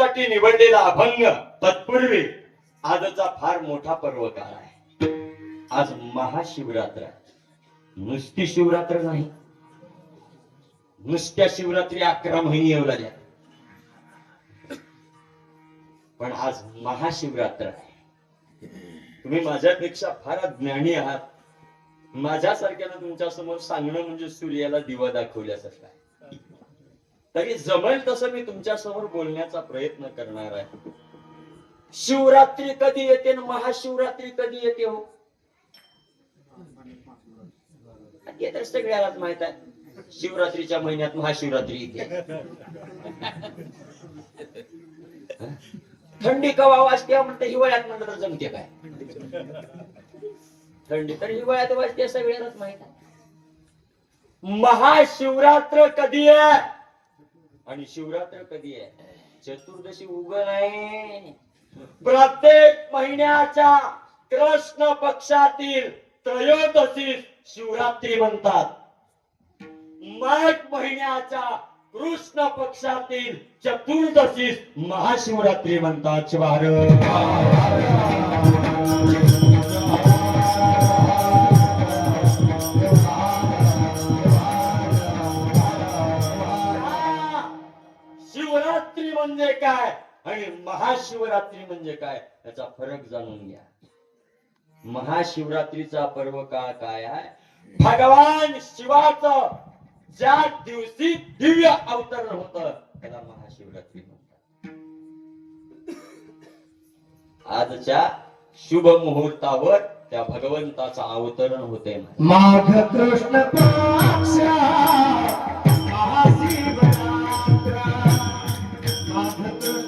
पूजेसाठी निवडलेला अभंग तत्पूर्वी आजचा फार मोठा पर्व काळ आहे. आज महाशिवरात्र नुसती शिवरात्र नाही. नुसत्या शिवरात्री अकरा महिने येऊ लागल्या पण आज महाशिवरात्र आहे. तुम्ही माझ्यापेक्षा फार ज्ञानी आहात. माझ्यासारख्याला तुमच्यासमोर सांगणं म्हणजे सूर्याला दिवा दाखवल्यासारखं आहे. तरी जमेल तसं मी तुमच्यासमोर बोलण्याचा प्रयत्न करणार आहे. शिवरात्री कधी येते आणि महाशिवरात्री कधी येते हो? तर सगळ्यालाच माहीत आहे. शिवरात्रीच्या महिन्यात महाशिवरात्री येते. थंडी कवा वाजते हो म्हणते हिवाळ्यात म्हणलं तर जमते काय? थंडी तर हिवाळ्यात वाजते सगळ्यालाच माहीत आहे. महाशिवरात्र कधी आहे? आणि शिवरात्र कधी आहे? चतुर्दशी उगल आहे. प्रत्येक महिन्याच्या कृष्ण पक्षातील त्रयोदशी शिवरात्री म्हणतात. माघ महिन्याच्या कृष्ण पक्षातील चतुर्दशी महाशिवरात्री म्हणतात शिवार. आणि महाशिवरात्री म्हणजे काय? याचा फरक जाणून घ्या. महाशिवरात्रीचा पर्व काळ काय आहे? भगवान शिवाच ज्या दिवशी दिव्य अवतरण होत त्याला महाशिवरात्री म्हणतात. आजच्या शुभ मुहूर्तावर त्या भगवंताचं अवतरण होते माघ कृष्ण महाशिवरात्र.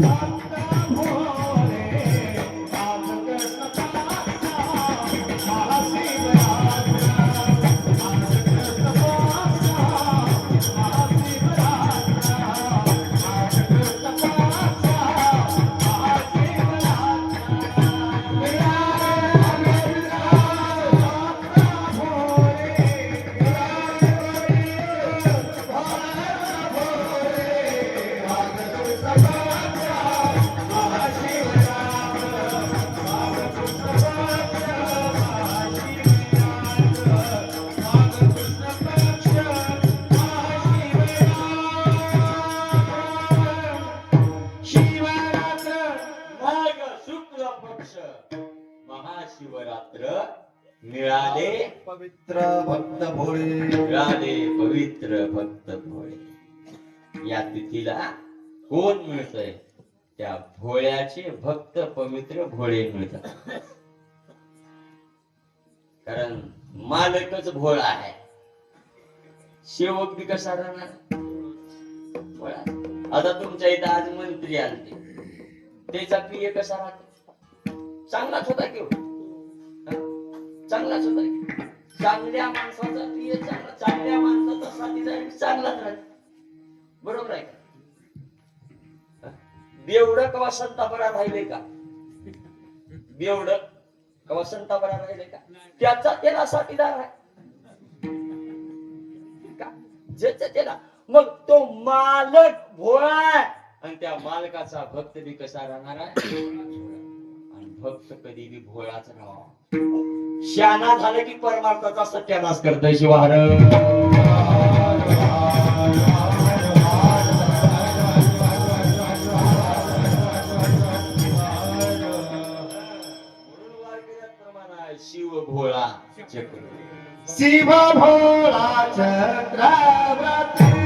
शिवरात्र पक्ष. महाशिवरात्र मिळाले. पवित्र भक्त भोळे. मिळाले पवित्र भक्त भोळे. या तिथीला कोण मिळतंय? त्या भोळ्याचे भक्त पवित्र भोळे मिळतात. कारण मालकच भोळा आहे. सेवक बी कसा राहणार. आता तुमच्या इथं आज मंत्री आलते त्याचा प्रिय कसा राहतो? चांगलाच होता की हो? हा? चांगलाच होता की चांगल्या माणसाचा प्रिय चांगला चांगल्या माणसाचा साथीदार चांगलाच राहतो बरोबर आहे का? हा? कवा संतापरा राहिले का? बेवड कवा संतापरा राहिले का? त्याचा त्याला साथीदार आहे. का? त्याला. मग तो मालक भोळा आणि त्या मालकाचा भक्त बी कसा राहणार आहे? भक्त कधी बी भोळाच राहा. शाना झालं की परमार्थाचा सत्यानाश करतय शिवार. शिव भोळा चक्र शिव भोळा चक्र